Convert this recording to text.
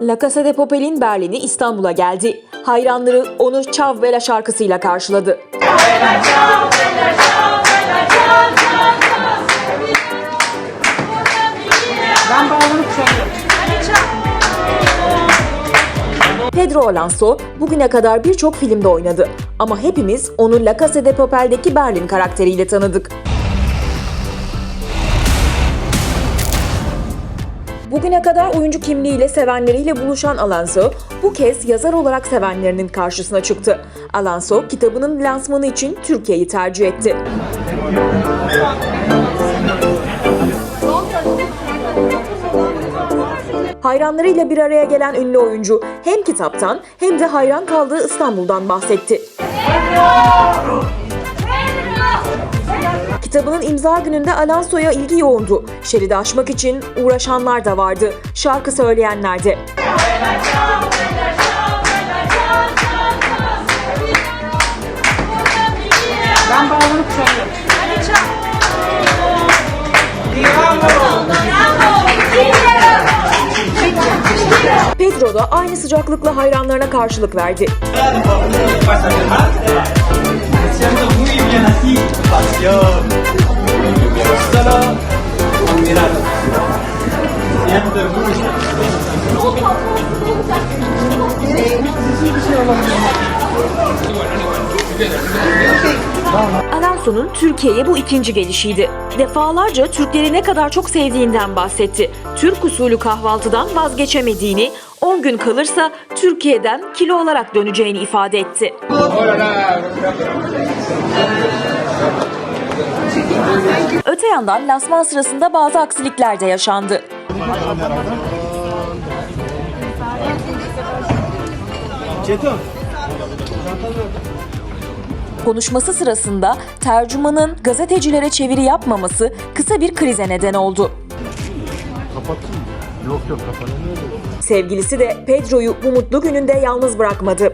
La Casa de Papel'in Berlin'i İstanbul'a geldi. Hayranları onu Ciao Bella şarkısıyla karşıladı. Ben bağlanıp çalıyorum. Pedro Alonso bugüne kadar birçok filmde oynadı. Ama hepimiz onu La Casa de Papel'deki Berlin karakteriyle tanıdık. Bugüne kadar oyuncu kimliğiyle sevenleriyle buluşan Alonso, bu kez yazar olarak sevenlerinin karşısına çıktı. Alonso, kitabının lansmanı için Türkiye'yi tercih etti. Hayranlarıyla bir araya gelen ünlü oyuncu hem kitaptan hem de hayran kaldığı İstanbul'dan bahsetti. Kitabının imza gününde Alonso'ya ilgi yoğundu. Şeridi aşmak için uğraşanlar da vardı. Şarkı söyleyenler de. Ben bağlanıp çalıyorum. Pedro da aynı sıcaklıkla hayranlarına karşılık verdi. Alonso'nun Türkiye'ye bu ikinci gelişiydi. Defalarca Türkleri ne kadar çok sevdiğinden bahsetti. Türk usulü kahvaltıdan vazgeçemediğini, 10 gün kalırsa Türkiye'den kilo olarak döneceğini ifade etti. Öte yandan lansman sırasında bazı aksilikler de yaşandı. Konuşması sırasında tercümanın gazetecilere çeviri yapmaması kısa bir krize neden oldu. Kapattın mı? Yok yok. Sevgilisi de Pedro'yu bu mutlu gününde yalnız bırakmadı.